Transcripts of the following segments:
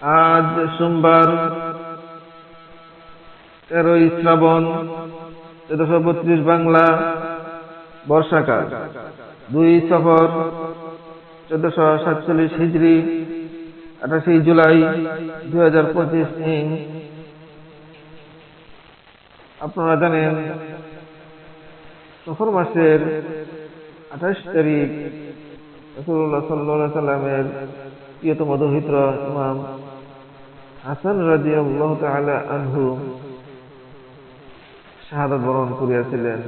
আজ সোমবার, তেরোই শ্রাবণ চোদ্দশো বত্রিশ বাংলা, বর্ষাকাল। দুই সফর, চোদ্দশো সাতচল্লিশ হিজড়ি আঠাশে জুলাই দুই হাজার পঁচিশ ইং। আপনারা জানেন, সফর মাসের আঠাশ তারিখ রসুল্লাহ সাল্লাহ সাল্লামের প্রিয়তম দহিত্র ইমাম হাসান রাজি আল্লাহ আনহু শাহাদা বরণ করিয়াছিলেন।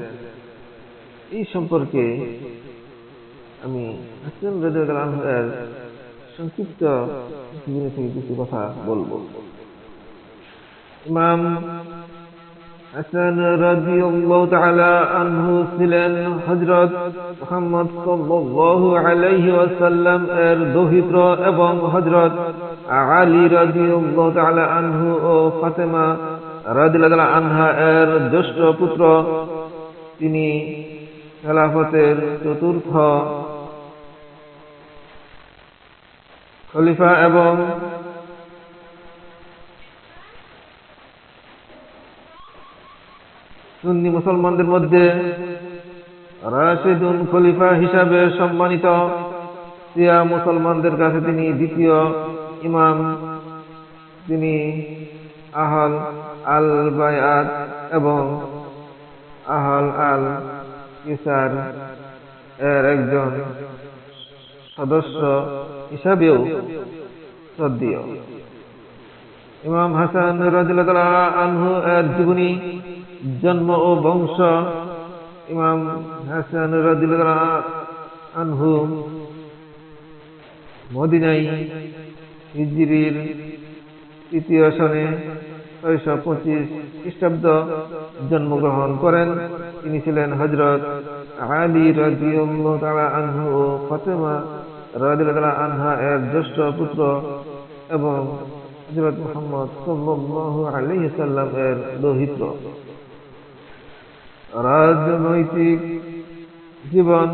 এই সম্পর্কে আমি হাসান রাজি আনহু এর সংক্ষিপ্ত থেকে কিছু কথা বলব। ইমাম হাসান রাদিয়াল্লাহু তাআলা আনহু ছিলেন হযরত মুহাম্মদ সাল্লাল্লাহু আলাইহি ওয়াসাল্লাম এর দৌহিত্র এবং হযরত আলী রাদিয়াল্লাহু তাআলা আনহু ও ফাতেমা রাদিয়াল্লাহু আনহা এর জ্যেষ্ঠ পুত্র। তিনি খেলাফতের চতুর্থ খলিফা এবং সুন্নি মুসলমানদের মধ্যে রাশিদুন খলিফা হিসাবে সম্মানিত সিয়া মুসলমানদের কাছে তিনি দ্বিতীয় ইমাম। তিনি আহল আল বায়াত এবং আহল আল কিসার এর একজন সদস্য হিসাবেও শ্রদ্ধেয়। ইমাম হাসান রাজিল্লাহ আনহু এর জীবনী জন্ম ও বংশ। ইমাম হাসান আনহু মদিনাই হিজরির তৃতীয় সনে ছয়শো পঁচিশ খ্রিস্টাব্দ জন্মগ্রহণ করেন। তিনি ছিলেন হজরত আলী রাজিউল্লাহ আনহু ও ফতেমা রাদিল্লাহ আনহা এর জ্যেষ্ঠ পুত্র এবং হজরত মোহাম্মদ সাল্লাল্লাহু আলাইহি সাল্লাম এর দৌহিত্র রাজনৈতিক জীবন।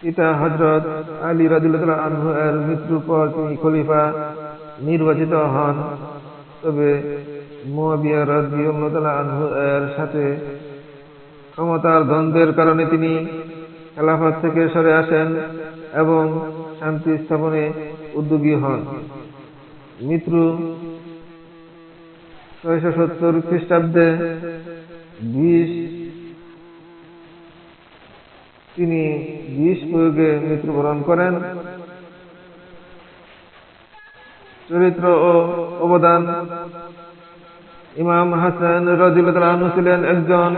পিতা হজরত আলী রাদিল্লাহ আনহু এর মৃত্যুর পর তিনি খলিফা নির্বাচিত হন। তবে মুয়াবিয়া রাদিয়াল্লাহু আনহু এর সাথে ক্ষমতার দ্বন্দ্বের কারণে তিনি খেলাফত থেকে সরে আসেন এবং শান্তি স্থাপনে উদ্যোগী হন। মৃত্যু ছয়শো সত্তর খ্রিস্টাব্দে তিনি বিষ প্রয়োগে মৃত্যুবরণ করেন। চরিত্র ও অবদান। ইমাম হাসান রাজিউল্লাহ ছিলেন একজন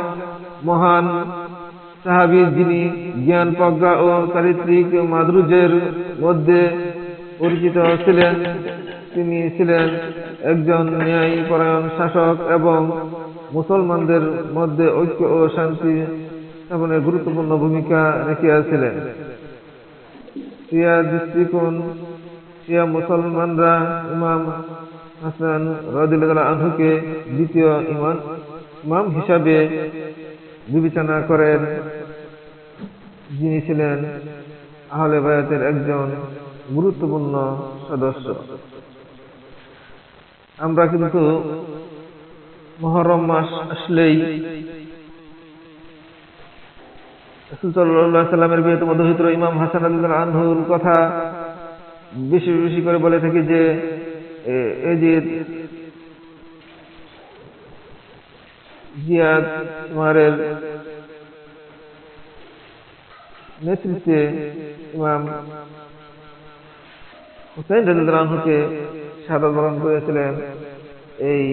মহান সাহাবী যিনি জ্ঞান প্রজ্ঞা ও চারিত্রিক মাধুর্যের মধ্যে পরিচিত ছিলেন। তিনি ছিলেন একজন ন্যায় পরায়ণ শাসক এবং মুসলমানদের মধ্যে ঐক্য ও শান্তি স্থাপনে গুরুত্বপূর্ণ ভূমিকা রেখেছিলেন শিয়া দৃষ্টিকোণ, শিয়া মুসলমানরা ইমাম হাসান রদিল্লাহ আনহুকে দ্বিতীয় ইমান ইমাম হিসাবে বিবেচনা করেন। যিনি ছিলেন আহলে বায়াতের একজন গুরুত্বপূর্ণ সদস্য। আমরা কিন্তু মহরম মাস আসলেই সাল্লামের বিয়েতে মধ্যহিত ইমাম হাসান আল্লাহ কথা বেশি বেশি করে বলে থাকি যে এই যে নেতৃত্বে সাদা বরণ করেছিলেন এই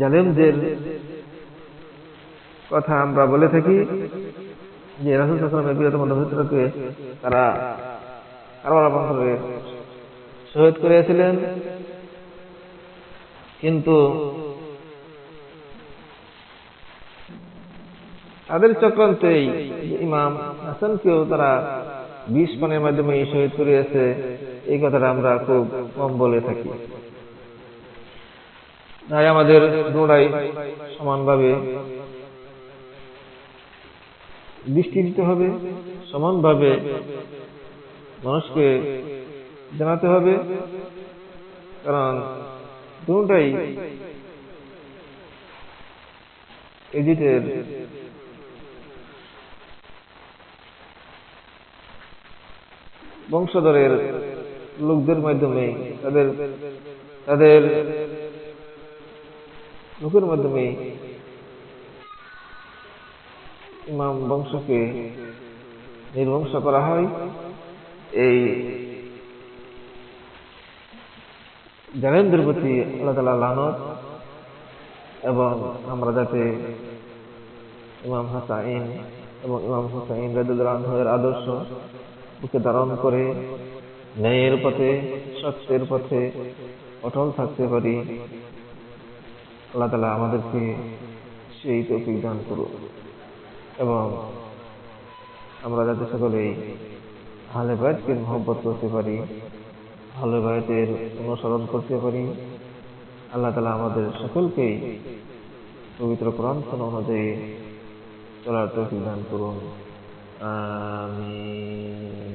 জালেমদের কথা আমরা বলে থাকি যে রাসুল সালামের বৃহত্তম দহিত্রকে তারা কারবালা শহীদ করেছিলেন। কিন্তু তাদের চক্রান্তেই ইমাম হাসানকেও তারা বিষ পানের মাধ্যমে শহীদ করিয়েছে, এই কথাটা আমরা খুব কম বলে থাকি। তাই আমাদের দৌড়াই সমানভাবে দৃষ্টি দিতে হবে, সমানভাবে মানুষকে জানাতে হবে, কারণ দুটাই এজিটের বংশধরের লোকদের মাধ্যমে তাদের তাদের লোকের মাধ্যমে ইমাম বংশকে নির্বংশ করা হয়। এই জালেমদের প্রতি আল্লাহ তালা লানত এবং আমরা যাতে ইমাম হাসাইন এবং ইমাম হুসাইন রাজুল্লাহের আদর্শ বুকে ধারণ করে ন্যায়ের পথে, সত্যের পথে অটল থাকতে পারি। আল্লাহ তালা আমাদেরকে সেই তৌফিক দান করুন এবং আমরা যাতে সকলেই আহলে বায়তকে মহব্বত করতে পারি, আহলে বায়তের অনুসরণ করতে পারি, আল্লাহ তালা আমাদের সকলকেই পবিত্র কোরআন কোন অনুযায়ী চলার তৌফিক দান করুন। আমিন।